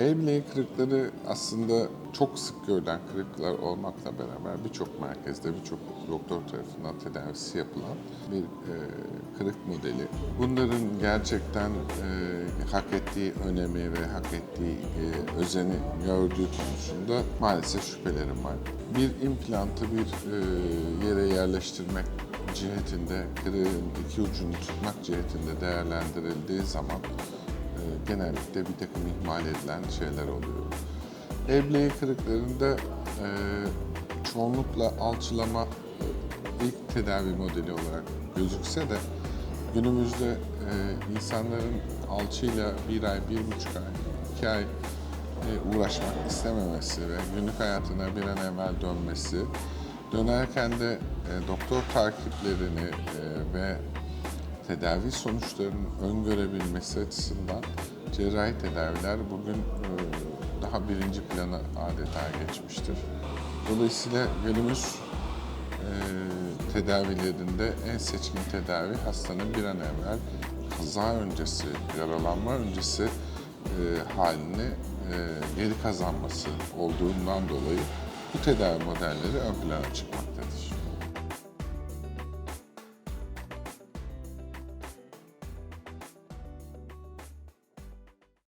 El bileği kırıkları aslında çok sık görülen kırıklar olmakla beraber birçok merkezde, birçok doktor tarafından tedavisi yapılan bir e, kırık modeli. Bunların gerçekten e, hak ettiği önemi ve hak ettiği e, özeni gördüğü konusunda maalesef şüphelerim var. Bir implantı bir e, yere yerleştirmek cihetinde, kırığın iki ucunu tutmak cihetinde değerlendirildiği zaman genellikle bir takım ihmal edilen şeyler oluyor. El kırıklarında e, çoğunlukla alçılama e, ilk tedavi modeli olarak gözükse de günümüzde e, insanların alçıyla bir ay, bir buçuk ay, iki ay uğraşmak istememesi ve günlük hayatına bir an evvel dönmesi, dönerken de doktor takiplerini ve tedavi sonuçlarının öngörebilmesi açısından cerrahi tedaviler bugün e, daha birinci plana adeta geçmiştir. Dolayısıyla günümüz e, tedavilerinde en seçkin tedavi hastanın bir an evvel kaza öncesi, yaralanma öncesi e, halini geri kazanması olduğundan dolayı bu tedavi modelleri ön plana çıkmaktadır.